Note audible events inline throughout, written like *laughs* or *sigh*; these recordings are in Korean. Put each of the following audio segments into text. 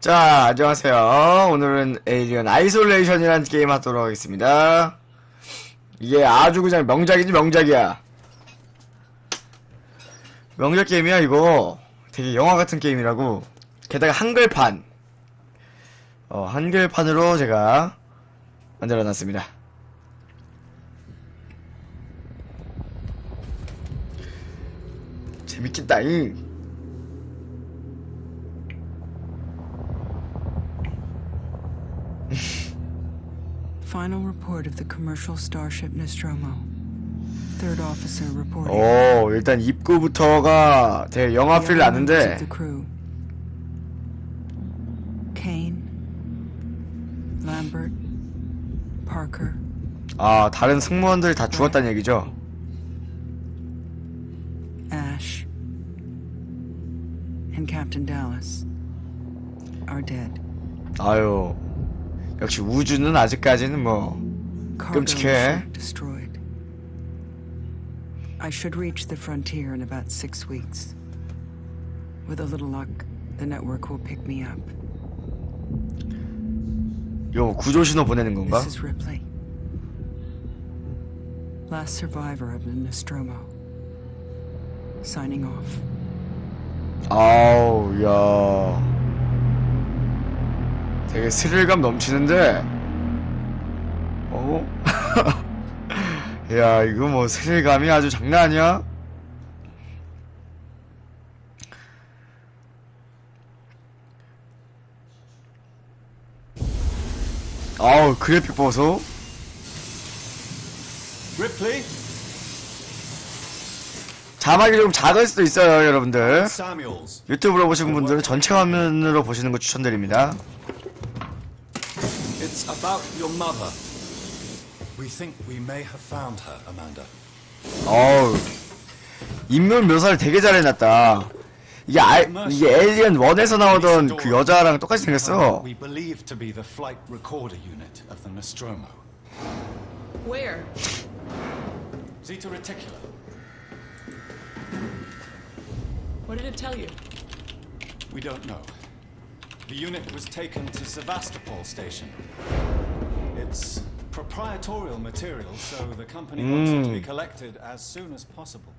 자, 안녕하세요. 오늘은 에이리언 아이솔레이션이라는 게임 하도록 하겠습니다. 이게 아주 그냥 명작이지, 명작이야. 명작 게임이야, 이거. 되게 영화 같은 게임이라고. 게다가 한글판. 어, 한글판으로 제가 만들어 놨습니다. 재밌겠다잉. Final report of the commercial starship Nostromo. Third officer reporting. 오, 일단 입구부터가 되게 영화 필 The other members 나는데, of the crew. Kane, Lambert, Parker, 아, 다른 승무원들이 다 죽었다는 얘기죠? Ash, and Captain Dallas are dead. 아유, 역시 우주는 아직까지는 뭐, Cargo 끔찍해. ship destroyed. I should reach the frontier in about six weeks. With a little luck, the network will pick me up. 요 구조신호 보내는 건가? This is Ripley. Last survivor of the Nostromo. Signing off. 아우, 야. 되게 스릴감 넘치는데, 어? *laughs* 야, 이거 뭐 스릴감이 아주 장난 아니야? 아우, 그래픽 보소? 자막이 좀 작을 수도 있어요, 여러분들. 유튜브로 보시는 분들은 전체 화면으로 보시는 거 추천드립니다. It's about your mother. We think we may have found her, Amanda. 어우 인물 묘사를 되게 잘 해놨다 이게 아, 이게 에이리언 1에서 나오던 그 여자랑 똑같이 생겼어 We believe to be the flight recorder unit of the Nostromo. Where? Zeta Reticula. What did it tell you? We don't know. The unit was taken to Sevastopol station. It's proprietorial material, so the company wants it to be collected as soon as possible.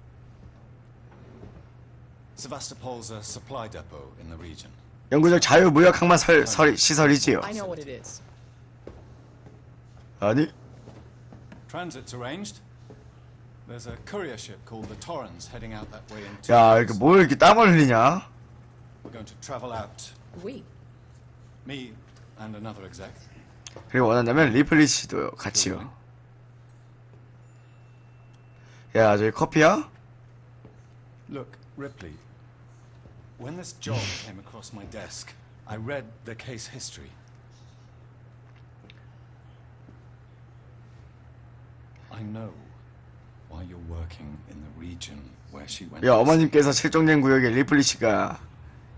Sevastopol's a supply depot in the region. 영구적 자유무역항만 설, 설, 시설이지요 I know what it is. 아니 Transit's arranged. There's a courier ship called the Torrens heading out that way in two 야 days. 이렇게 뭘 이렇게 땀을 흘리냐 We're going to travel out. We. Me and another exec. 그리고 원한다면 리플리 씨도 같이요 야 저기 커피야? Look, Ripley. When this job came across my desk, I read the case history. I know why you're working in the region where she went. 야. 어머님께서 실종된 구역에 리플리 씨가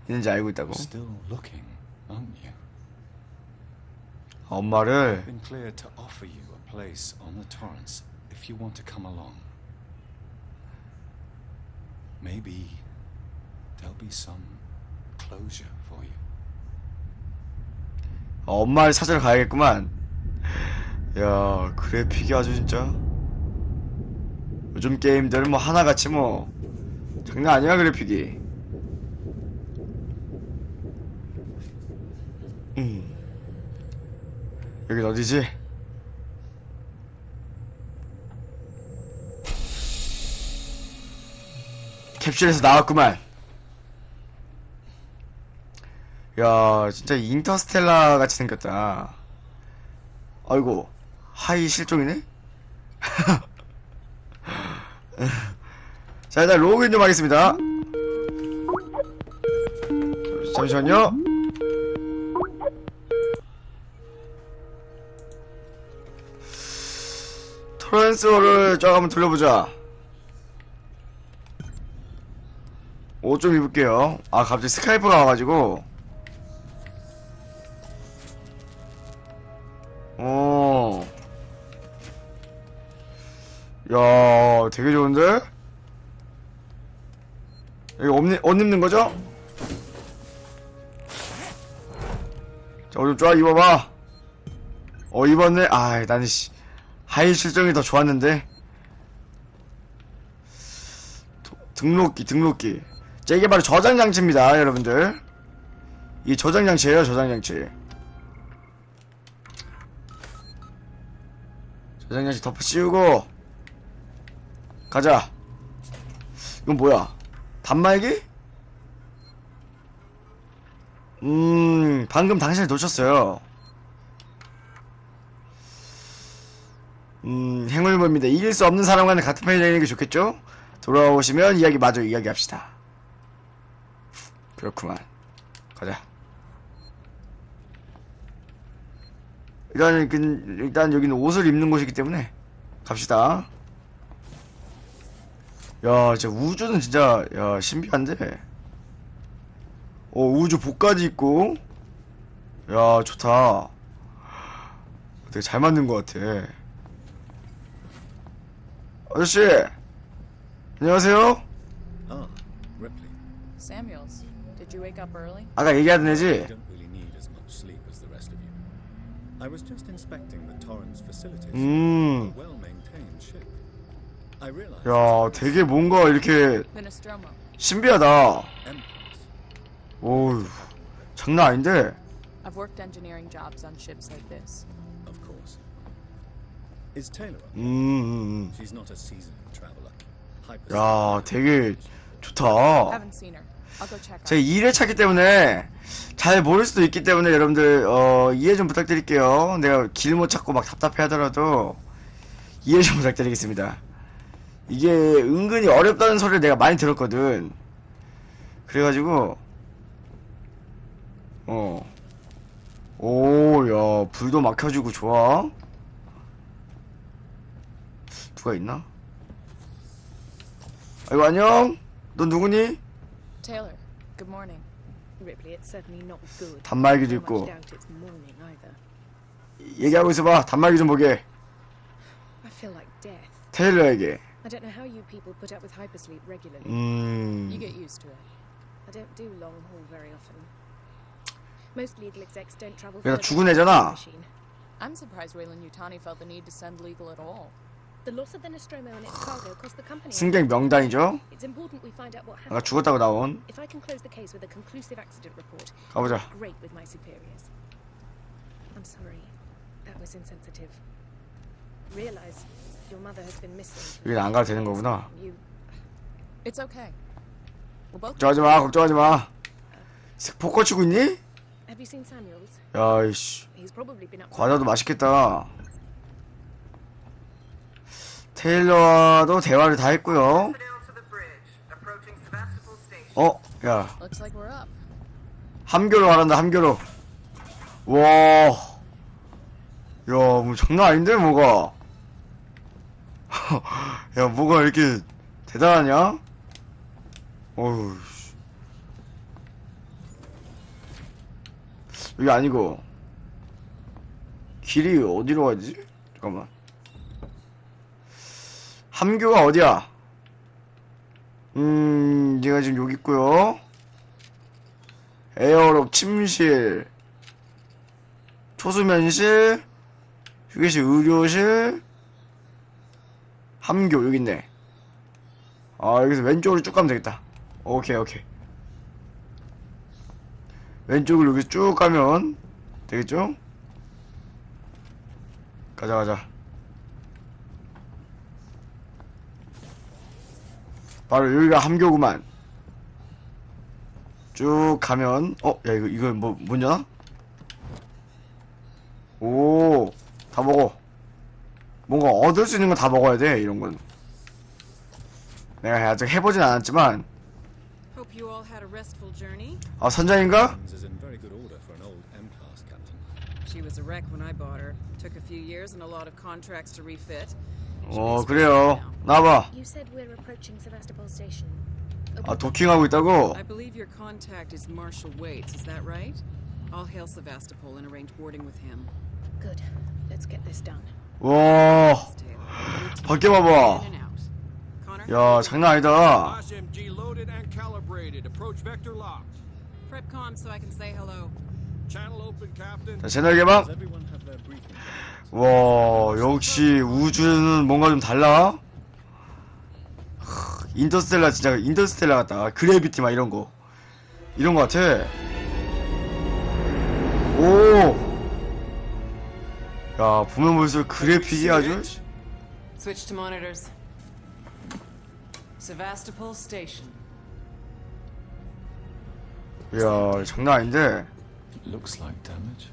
있는지 알고 있다고 still looking, aren't you? 엄마를 Been cleared to offer you a place on the Torrens if you want to come along. Maybe there'll be some closure for you. 엄마를 찾으러 가야겠구만. 야, 그래픽이 아주 진짜. 요즘 게임들은 뭐 하나같이 뭐, 장난 아니야, 그래픽이. 음. 여긴 어디지? 캡슐에서 나왔구만. 야, 진짜 인터스텔라 같이 생겼다. 아이고, 하이 실종이네? *laughs* 자, 일단 로그인 좀 하겠습니다. 잠시만요. 트랜스워를 쫙 한번 돌려보자. 옷 좀 입을게요. 아, 갑자기 스카이프가 와가지고. 어. 야, 되게 좋은데? 여기 옷, 입- 옷 입는 거죠? 자, 옷좀 좋아 입어봐. 어, 입었네. 아, 나는 씨. 하이 실정이 더 좋았는데. 도- 등록기, 등록기. 자, 이게 바로 저장 장치입니다, 여러분들. 이 저장 장치예요, 저장 장치. 저장 장치 덮어 씌우고 가자. 이건 뭐야? 단말기? 음, 방금 당신을 놓쳤어요. 음, 행운을봅니다. 이길 수 없는 사람과는 같은 편이 되는 게 좋겠죠? 돌아오시면 이야기 마저 이야기합시다. 그렇구만. 가자. 일단, 그, 일단 여기는 옷을 입는 곳이기 때문에 갑시다. 야, 진짜 우주는 진짜, 야, 신비한데. 어, 우주 복까지 있고. 야, 좋다. 되게 잘 만든 것 같아. 아저씨! 안녕하세요? Ah, Ripley. Samuels, did you wake up early? 아까 얘기하던 애지? I was just inspecting the Torrens facilities. 음, A well-maintained ship. I realized 야, 되게 뭔가 이렇게. 신비하다. 오우, 장난 아닌데? I've worked engineering jobs on ships like this. Is Taylor? 음, 음, 음. She's not a seasoned traveler. 야, 되게 좋다. Haven't seen her. I'll go check 제 on 2회 차기 때문에 잘 모를 수도 있기 때문에 여러분들 어, 이해 좀 부탁드릴게요. 내가 길 못 찾고 막 답답해 하더라도 이해 좀 *laughs* 부탁드리겠습니다. 이게 은근히 어렵다는 소리를 내가 많이 들었거든. 그래가지고 어. 오, 야, 불도 막 켜주고 좋아. 누가 있나? 아이고, 안녕? 넌 누구니? Taylor, good morning. Ripley, it's certainly not good. 단말기도 있고. 얘기하고 있어봐. 단말기 좀 보게. I feel like death. 테일러에게. I don't know how you people put up with hypersleep regularly. 음. You get used to it. I don't do long haul very often. Most legal execs don't travel further 죽은 애잖아. I'm surprised Wayland Yutani felt the need to send legal at all. The loss of the Nostromo and its cargo cost the company. 승객 명단이죠. It's important we find out what 아까 happened. 죽었다고 나온. If I can close the case with a conclusive accident report, 가보자. great with my superiors. I'm sorry. That was insensitive. Realize your mother has been missing. 여긴 안 가도 되는 거구나. You It's okay. We'll both 걱정하지 마. 걱정하지 마. 포커 치고 있니? have you seen Samuels? 야, 이씨. He's probably been up. to 과자도 맛있겠다. 테일러와도 대화를 다 했고요. 어, 야. 함교로 말한다. 함교로. 와, 야, 뭐 장난 아닌데 뭐가? *laughs* 야, 뭐가 이렇게 대단하냐? 어휴. 씨. 여기 아니고 길이 어디로 가지? 잠깐만. 함교가 어디야? 음, 얘가 지금 여기 있고요. 에어롭 침실, 초수면실, 휴게실, 의료실, 함교 여기 있네. 아 여기서 왼쪽으로 쭉 가면 되겠다. 오케이 오케이. 왼쪽으로 여기 쭉 가면 되겠죠? 가자 가자. 바로 여기가 함교구만. 쭉 가면 어 야 이거 이거 뭐 뭐냐? 오 다 먹어. 뭔가 얻을 수 있는 건 다 먹어야 돼 이런 건. 내가 아직 해보진 않았지만. 아 선장인가? She was a wreck when I bought her. Took a few years and a lot of contracts to refit. 어 그래요. Station. 아 도킹하고 있다고? I believe your contact is Marshal Waits, is that right? I'll hail Sevastopol and arrange boarding with him. Good. Let's get this done. 와 밖에 봐봐. 야 장난 아니다. SMG loaded and calibrated. Approach vector locked. prep com so I can say hello. 자 채널 개방 와 역시 우주는 뭔가 좀 달라 하, 인터스텔라 진짜 인터스텔라 같다 그래비티 막 이런 거 이런 거 같아 오야 보면 볼수록 그래픽이 아주 Switch to monitors. Sevastopol Station. 야 장난 아닌데 Looks like damage.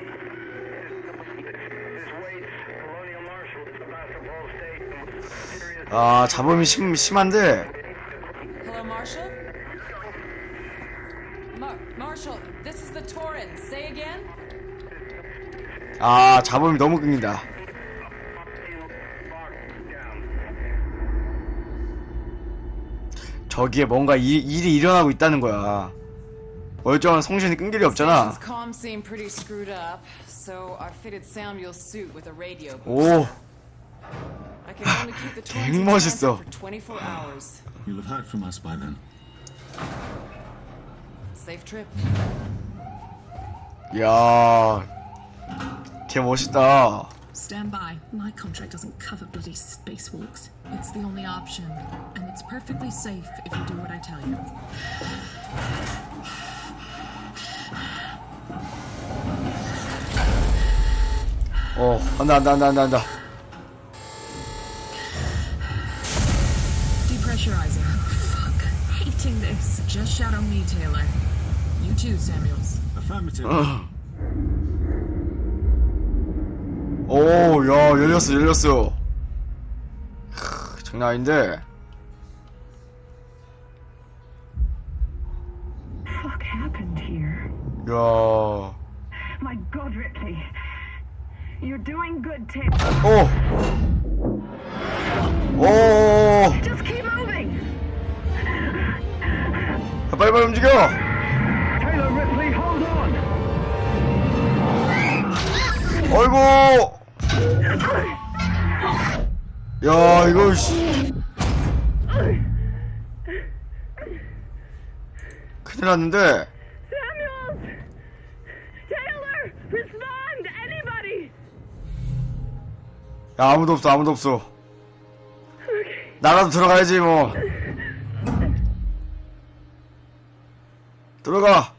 아 잡음이 심, 심한데? 아 잡음이 너무 끊긴다 저기에 뭔가 이, 일이 일어나고 있다는 거야 멀쩡한 송신이 끈 길이 없잖아. 오 멋있어. transit for 24 hours. You'll *laughs* have heard from us by then. Safe trip. 야, 개 멋있다. Stand by. My contract doesn't cover bloody spacewalks. It's the only option. And it's perfectly safe if you do what I tell you. 어, 안다, 안다, 안다, 안다, 안다. Depressurizing. Fuck. Hating this. Just shadow me, Taylor. You too, Samuels. Affirmative. 오, 야, 열렸어, 열렸어. 크, 장난 아닌데. What happened here? 야, My God, Ripley. You're doing good, Taylor. 오, 오, Just keep 빨리빨리 움직여. 어이구. 야, 이거 씨. 큰일 났는데. 야, 아무도 없어, 아무도 없어. 나라도 들어가야지, 뭐. 들어가.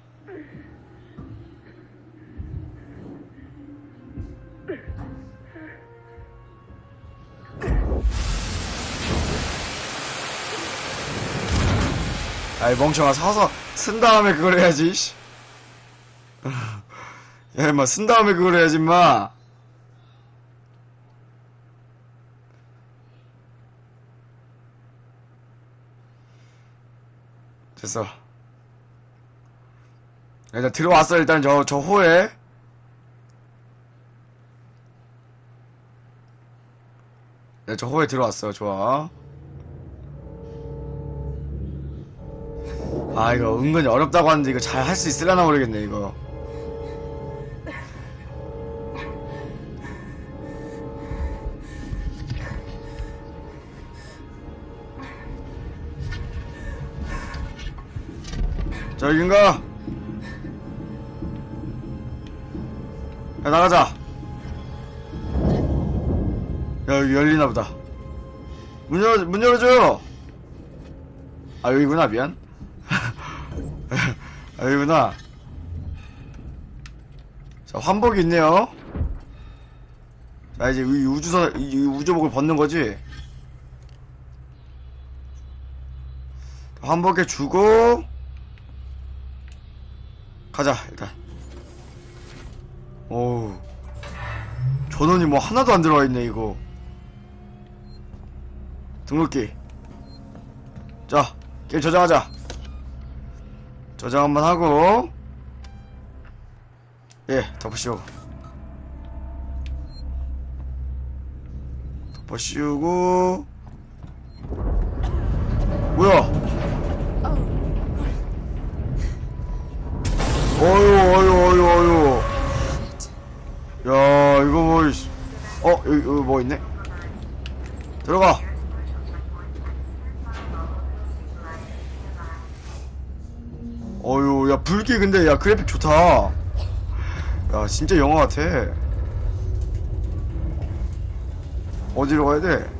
아이, 멍청아, 사서, 쓴 다음에 그걸 해야지, 씨. 야, 임마, 쓴 다음에 그걸 해야지, 임마. 됐어. 일단 들어왔어 일단 저 저 호에. 네, 저 호에 들어왔어. 좋아. 아 이거 은근히 어렵다고 하는데 이거 잘 할 수 있으려나 모르겠네 이거. 저긴가? 야 나가자. 야 여기 열리나 보다. 문 열어 문 열어줘요. 아 여기구나 미안. *laughs* 아 여기구나. 자 환복이 있네요. 자 이제 이 우주선 이 우주복을 벗는 거지? 환복해 주고 가자 일단 어우 전원이 뭐 하나도 안 들어가 있네 이거. 등록기. 자 게임 저장하자. 저장 한번 하고. 예 덮어씌우 덮어씌우고. 뭐야? 어유 어유 어유 어유 어 여기, 여기 뭐 있네? 들어가. 어유 야 불기 근데 야 그래픽 좋다. 야 진짜 영화 같아. 어디로 가야 돼?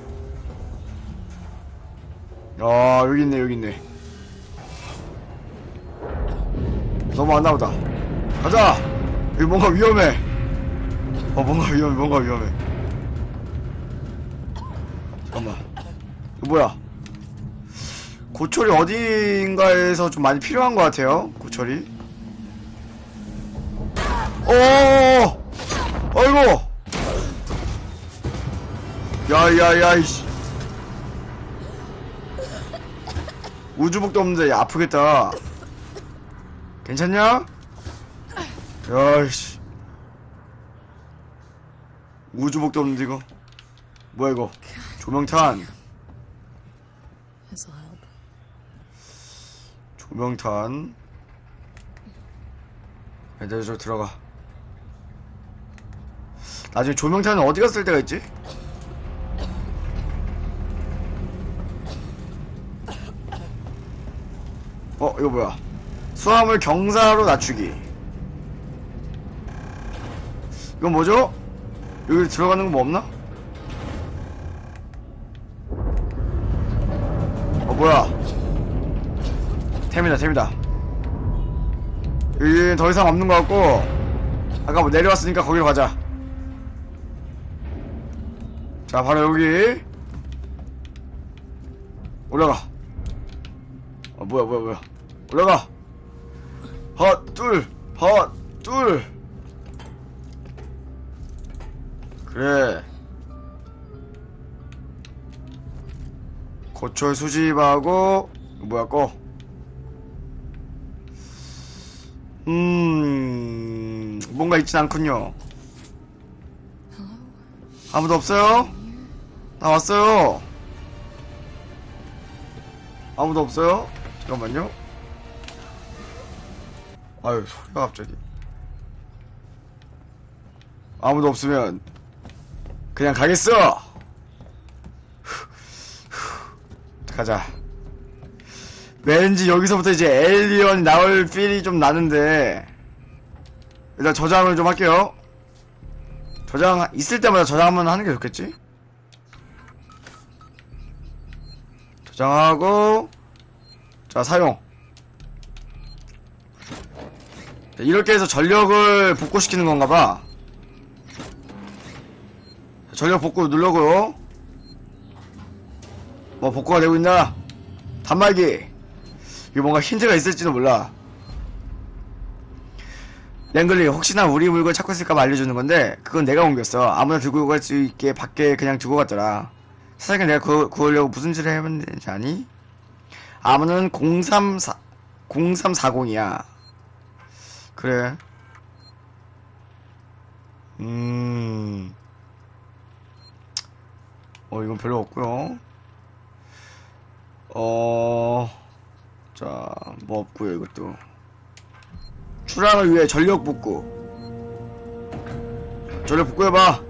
야 여기 있네 여기 있네. 너무 안 나오다. 가자! 여기 뭔가 위험해. 어 뭔가 위험해 뭔가 위험해 뭐야? 고철이 어딘가에서 좀 많이 필요한 것 같아요 고철이. 오 어이구 야야야 이씨. 우주복도 없는데 야, 아프겠다. 괜찮냐? 야이씨. 우주복도 없는데 이거. 뭐야 이거? 조명탄 명탄 애들 저 들어가 나중에 조명탄은 어디가 쓸 데가 있지? 어 이거 뭐야 수화물 경사로 낮추기 이건 뭐죠? 여기 들어가는 거 뭐 없나? 어 뭐야 템이다 템이다. 여기 더 이상 없는 것 같고 아까 뭐 내려왔으니까 거기로 가자. 자 바로 여기. 올라가. 어 뭐야 뭐야 뭐야. 올라가. 헛둘 헛둘. 그래. 고철 수집하고 뭐야 꺼 음, 뭔가 있진 않군요. 아무도 없어요? 나 왔어요. 아무도 없어요? 잠깐만요. 아유, 소리가 갑자기. 아무도 없으면, 그냥 가겠어! *laughs* 가자. 왠지 여기서부터 이제 에일리언이 나올 필이 좀 나는데. 일단 저장을 좀 할게요. 저장 있을 때마다 저장만 하는 게 좋겠지? 저장하고 자 사용. 자, 이렇게 해서 전력을 복구시키는 건가봐. 전력 복구 누르고요. 뭐 복구가 되고 있나? 단말기 이거 뭔가 힌트가 있을지도 몰라. 랭글리 혹시나 우리 물건 찾고 있을까 봐 알려주는 건데 그건 내가 옮겼어. 아무나 들고 갈 수 있게 밖에 그냥 두고 갔더라. 세상에 내가 구, 구하려고 무슨 짓을 해봤는지 아니? 아무는 034 0340이야. 그래. 음. 어 이건 별로 없고요. 어. 자, 뭐 없고요 이것도. 출항을 위해 전력 복구. 전력 복구해봐.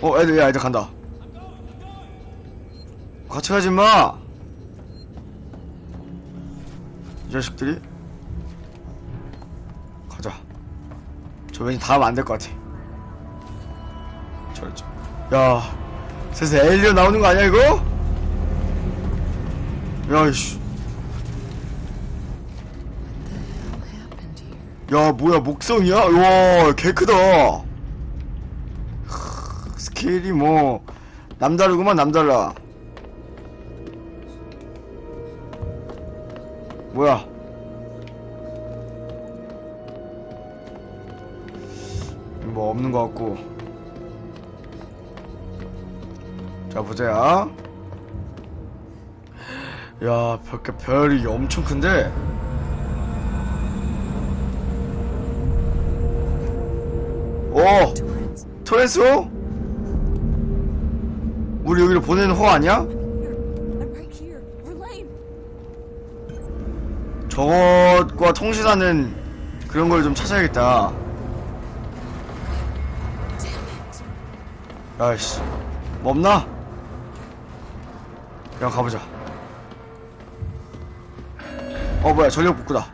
어, 애들, 야, 애들 간다. 같이 가지 마. 이 자식들이. 가자. 저 왠지 다음 안될 것 같아. 저랬죠. 야, 슬슬 에일리언 나오는 거 아니야 이거? 야, 이씨. 야 뭐야 목성이야? 와 개 크다. 스케일이 뭐 남다르구만 남달라. 뭐야? 뭐 없는 것 같고. 자 보자 야. 별, 별이 엄청 큰데 오! 토렌소? 우리 여기로 보내는 호 아니야? 저것과 통신하는 그런 걸 좀 찾아야겠다. 야이씨, 뭐 없나? 그냥 가보자. 어 뭐야 전력 복구다.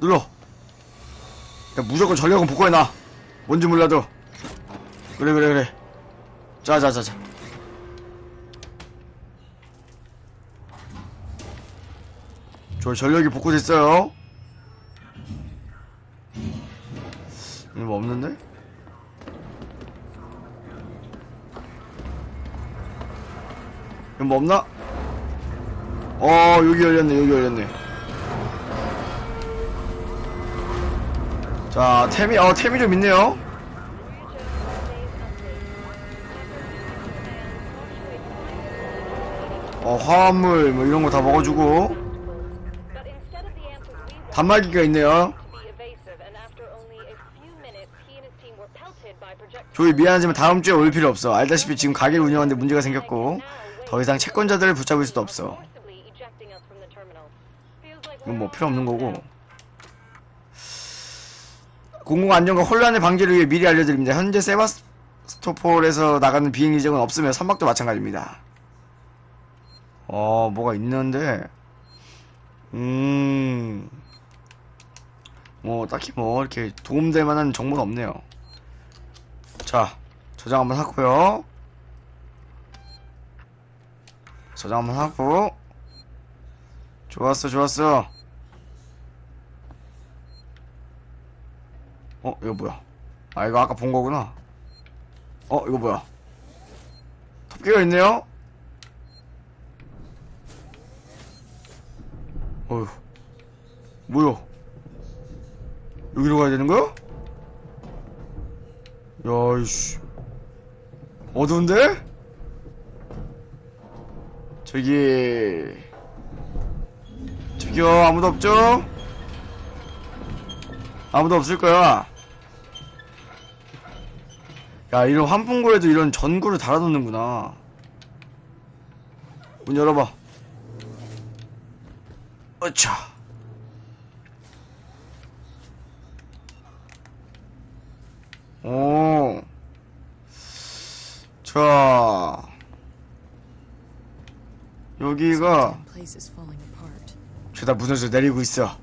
눌러. 야, 무조건 전력은 복구해놔. 뭔지 몰라도. 그래 그래 그래. 자자자자. 저 전력이 복구됐어요. 여기 뭐 없는데? 여기 뭐 없나? 어 여기 열렸네 여기 열렸네 자 템이 어 템이 좀 있네요. 어 화합물 뭐 이런 거 다 먹어주고. 단말기가 있네요. 조이 미안하지만 다음 주에 올 필요 없어. 알다시피 지금 가게를 운영하는데 문제가 생겼고 더 이상 채권자들을 붙잡을 수도 없어. 이건 뭐 필요 없는 거고 공공 안전과 혼란의 방지를 위해 미리 알려드립니다. 현재 세바스토폴에서 나가는 비행 예정은 없으며 선박도 마찬가지입니다. 어 뭐가 있는데? 음... 뭐 딱히 뭐 이렇게 도움될 만한 정보는 없네요. 자 저장 한번 하고요. 저장 한번 하고. 좋았어 좋았어 어 이거 뭐야? 아 이거 아까 본 거구나. 어 이거 뭐야? 토끼가 있네요? 어휴. 뭐야 여기로 가야 되는 거야? 야이씨. 어두운데? 저기 저기요 아무도 없죠? 아무도 없을 거야 야 이런 환풍구에도 이런 전구를 달아놓는구나 문 열어봐 어차 오. 자. 여기가. 죄다 무너져 내리고 있어.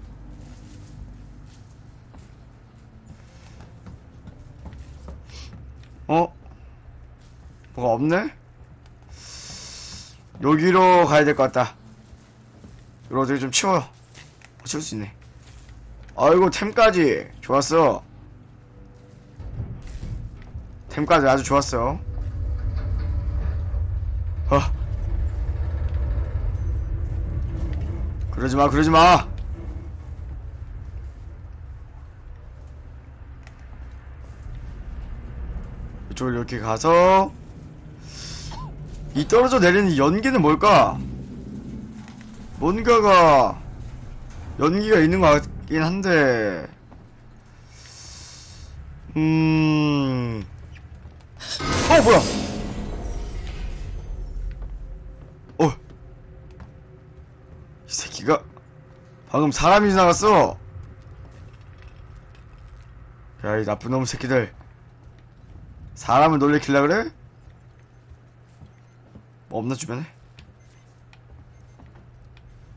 어? 뭐가 없네? 여기로 가야 될 것 같다. 이거 어떻게 좀 치워. 어, 치울 수 있네. 아이고, 템까지. 좋았어. 템까지 아주 좋았어. 어. 그러지 마, 그러지 마. 이쪽을 이렇게 가서 이 떨어져 내리는 이 연기는 뭘까? 뭔가가 연기가 있는 것 같긴 한데 음... 어 뭐야? 어. 이 새끼가 방금 사람이 지나갔어. 야 이 나쁜 놈 새끼들. 사람을 놀래킬라 그래? 뭐 없나 주변에?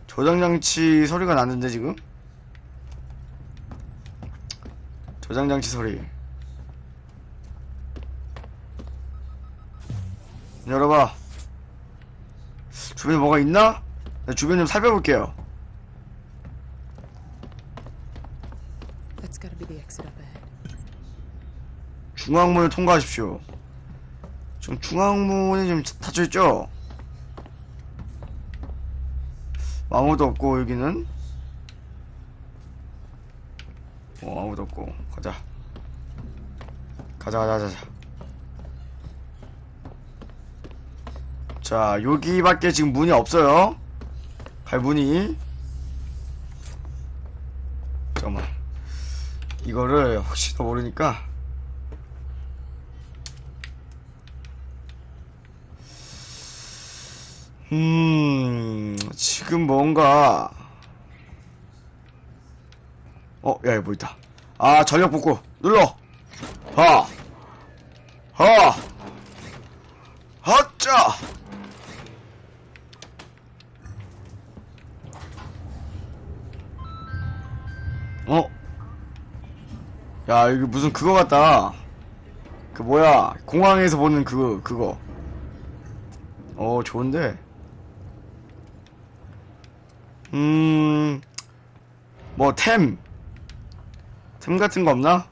저장장치 소리가 나는데 지금? 저장장치 소리 열어봐 주변에 뭐가 있나? 나 주변 좀 살펴볼게요 That's gotta be the exit up ahead. 중앙문을 통과하십시오. 지금 중앙문이 좀 닫혀있죠? 아무도 없고 여기는? 어 아무도 없고. 가자. 가자 가자 가자 자. 여기밖에 지금 문이 없어요. 갈 문이. 잠깐만. 이거를 혹시나 모르니까 음, 지금 뭔가. 어, 야, 여기 뭐 있다. 아, 전력 복구. 눌러! 하! 하! 하짜! 어? 야, 이거 무슨 그거 같다. 그 뭐야, 공항에서 보는 그거, 그거. 어, 좋은데? 음, 뭐, 템. 템 같은 거 없나?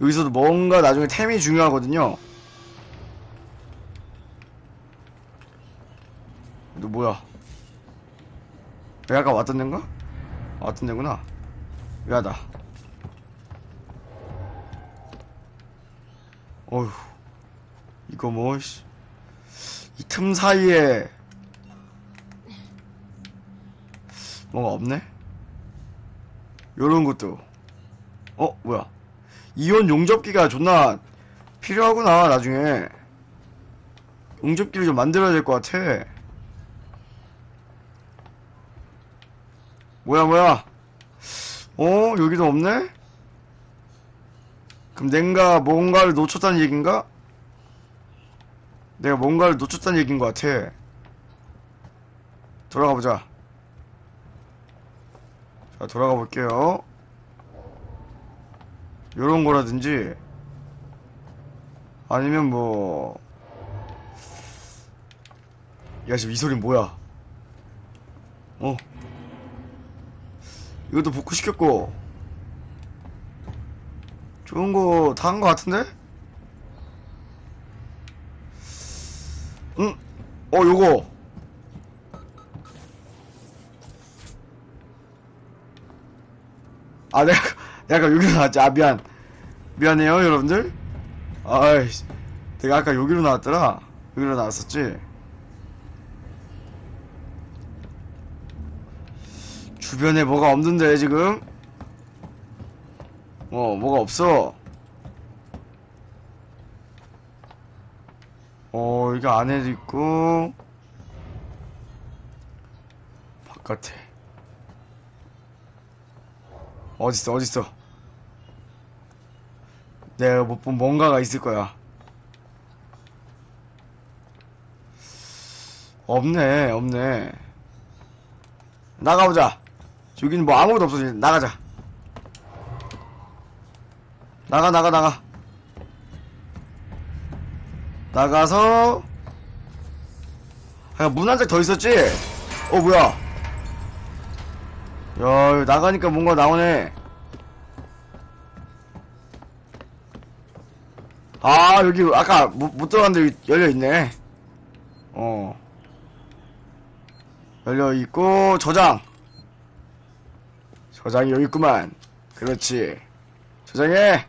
여기서도 뭔가 나중에 템이 중요하거든요. 너 뭐야? 여기 아까 왔던 데인가? 왔던 데구나. 미안하다. 어휴. 이거 뭐, 씨. 이틈 사이에 뭔가 없네? 요런 것도. 어, 뭐야. 이온 용접기가 존나 필요하구나, 나중에. 용접기를 좀 만들어야 될 것 같아. 뭐야, 뭐야. 어, 여기도 없네? 그럼 내가 뭔가를 놓쳤다는 얘긴가? 내가 뭔가를 놓쳤다는 얘기인 것 같아. 돌아가 보자. 자, 돌아가 볼게요. 요런 거라든지, 아니면 뭐, 야, 지금 이 소린 뭐야? 어. 이것도 복구시켰고, 좋은 거 다 한 거 같은데? 응? 어, 요거. 아, 내가, 내가 여기로 나왔지. 아, 미안. 미안해요, 여러분들. 아이씨. 내가 아까 여기로 나왔더라. 여기로 나왔었지. 주변에 뭐가 없는데, 지금? 어, 뭐가 없어. 어, 이거 안에도 있고, 바깥에. 어딨어, 어딨어. 내가 못 본 뭔가가 있을 거야. 없네, 없네. 나가보자. 여기는 뭐 아무것도 없어. 나가자. 나가, 나가, 나가. 나가서 아, 문한 장 더 있었지? 어 뭐야 야 나가니까 뭔가 나오네. 아 여기 아까 못, 못 들어갔는데 열려있네. 어. 열려있고 저장. 저장이 여기 있구만. 그렇지. 저장해